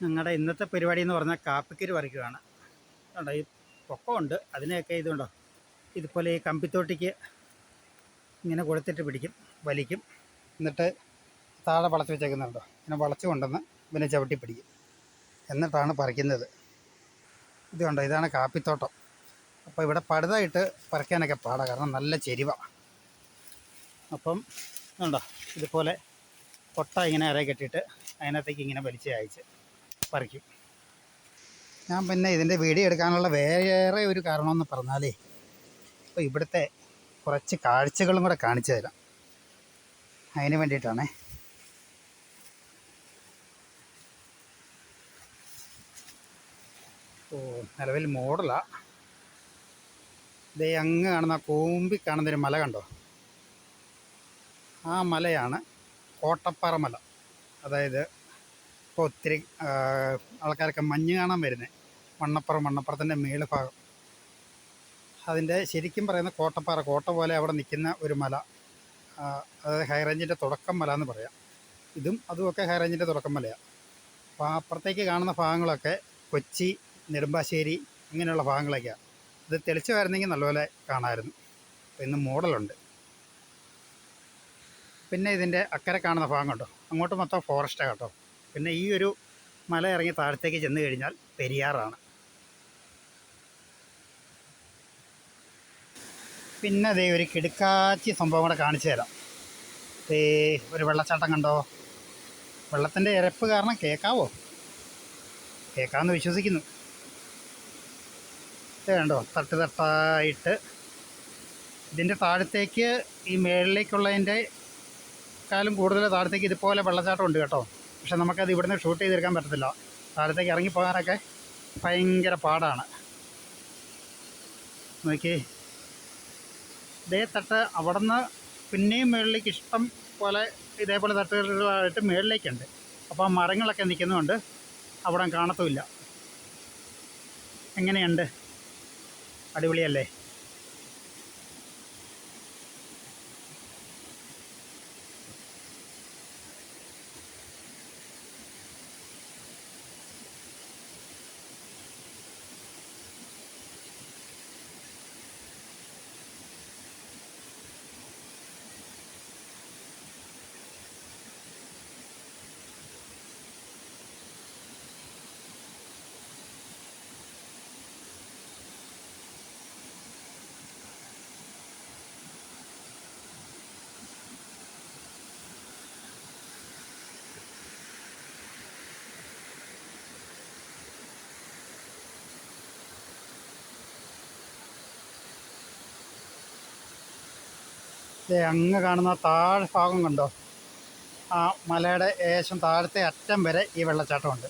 ഞങ്ങളുടെ ഇന്നത്തെ പരിപാടി എന്ന് പറഞ്ഞാൽ കാപ്പിക്കരി പറിക്കുകയാണ് കണ്ടോ ഈ പൊക്കമുണ്ട്. അതിനെയൊക്കെ ഇതുണ്ടോ ഇതുപോലെ ഈ കമ്പിത്തോട്ടിക്ക് ഇങ്ങനെ കൊടുത്തിട്ട് പിടിക്കും വലിക്കും. എന്നിട്ട് താഴെ വളച്ച് വെച്ചേക്കുന്നുണ്ടോ ഇങ്ങനെ വളച്ച് കൊണ്ടുവന്ന് പിന്നെ ചവിട്ടി പിടിക്കും. എന്നിട്ടാണ് പറിക്കുന്നത്. ഇത് കണ്ടോ ഇതാണ് കാപ്പിത്തോട്ടം. അപ്പോൾ ഇവിടെ പടുതായിട്ട് പറിക്കാനൊക്കെ പാടാണ് കാരണം നല്ല ചെരിവാണ് അപ്പം ഉണ്ടോ ഇതുപോലെ കൊട്ട ഇങ്ങനെ ഇറയെ കെട്ടിയിട്ട് അതിനകത്തേക്ക് ഇങ്ങനെ വലിച്ച് അയച്ച് പറിക്കും. ഞാൻ പിന്നെ ഇതിന്റെ വീഡിയോ എടുക്കാനുള്ള വേറെ ഒരു കാരണമെന്ന് പറഞ്ഞാലേ ഇപ്പോൾ ഇവിടുത്തെ കുറച്ച് കാഴ്ചകളും കൂടെ കാണിച്ചു തരാം. അതിന് വേണ്ടിയിട്ടാണേ. ഓ നിലവിൽ മോഡലാണ് ദേ അങ്ങ് കാണുന്ന കൂമ്പി കാണുന്നൊരു മല കണ്ടോ? ആ മലയാണ് കോട്ടപ്പാറ മല. അതായത് ഇപ്പോൾ ഒത്തിരി ആൾക്കാരൊക്കെ മഞ്ഞ് കാണാൻ വരുന്നത് മണ്ണപ്പുറം മണ്ണപ്പുറത്തിന്റെ മേൾ ഭാഗം. അതിന്റെ ശരിക്കും പറയുന്ന കോട്ടപ്പാറ കോട്ട പോലെ അവിടെ നിൽക്കുന്ന ഒരു മല. അതായത് ഹൈറേഞ്ചിന്റെ തുടക്കം മല എന്ന് പറയാം. ഇതും അതുമൊക്കെ ഹൈറേഞ്ചിന്റെ തുടക്കം മലയാണ് അപ്പോൾ അപ്പുറത്തേക്ക് കാണുന്ന ഭാഗങ്ങളൊക്കെ കൊച്ചി നെടുമ്പാശ്ശേരി ഇങ്ങനെയുള്ള ഭാഗങ്ങളൊക്കെയാണ് ഇത് തെളിച്ച് വരുന്നെങ്കിൽ നല്ലപോലെ കാണാമായിരുന്നു. ഇന്ന് മോഡലുണ്ട്. പിന്നെ ഇതിന്റെ അക്കരെ കാണുന്ന ഭാഗം കണ്ടോ? അങ്ങോട്ട് മൊത്തം ഫോറസ്റ്റാണ് കേട്ടോ. പിന്നെ ഈ ഒരു മല ഇറങ്ങി താഴത്തേക്ക് ചെന്ന് കഴിഞ്ഞാൽ പെരിയാറാണ്. പിന്നെ ദേ ഒരു കിടുക്കാച്ചി സംഭവം കൂടെ കാണിച്ചു തരാം. ദേ ഒരു വെള്ളച്ചാട്ടം കണ്ടോ? വെള്ളത്തിന്റെ ഇരപ്പ് കാരണം കേൾക്കാവോ കേൾക്കാമെന്ന് വിശ്വസിക്കുന്നു. കണ്ടോ തട്ട് തട്ടായിട്ട് ഇതിന്റെ താഴത്തേക്ക് ഈ മേളിലേക്കുള്ളതിന്റെ കാലം കൂടുതൽ താഴത്തേക്ക് ഇതുപോലെ വെള്ളച്ചാട്ടം ഉണ്ട് കേട്ടോ. പക്ഷെ നമുക്കത് ഇവിടുന്ന് ഷൂട്ട് ചെയ്തെടുക്കാൻ പറ്റത്തില്ല. താഴത്തേക്ക് ഇറങ്ങി പോകാനൊക്കെ ഭയങ്കര പാടാണ്. നോക്കി. ഇതേ തട്ട് അവിടുന്ന് പിന്നെയും മുകളിലേക്ക് ഇഷ്ടം പോലെ ഇതേപോലെ തട്ടുകളായിട്ട് മുകളിലേക്കുണ്ട് അപ്പോൾ ആ മരങ്ങളൊക്കെ നിൽക്കുന്നതുകൊണ്ട് അവിടെ കാണത്തുമില്ല. എങ്ങനെയുണ്ട്? അടിപൊളിയല്ലേ? അങ്ങ് കാണുന്ന താഴെ ഭാഗം കണ്ടോ? ആ മലയുടെ ഏകദേശം താഴത്തെ അറ്റം വരെ ഈ വെള്ളച്ചാട്ടമുണ്ട്.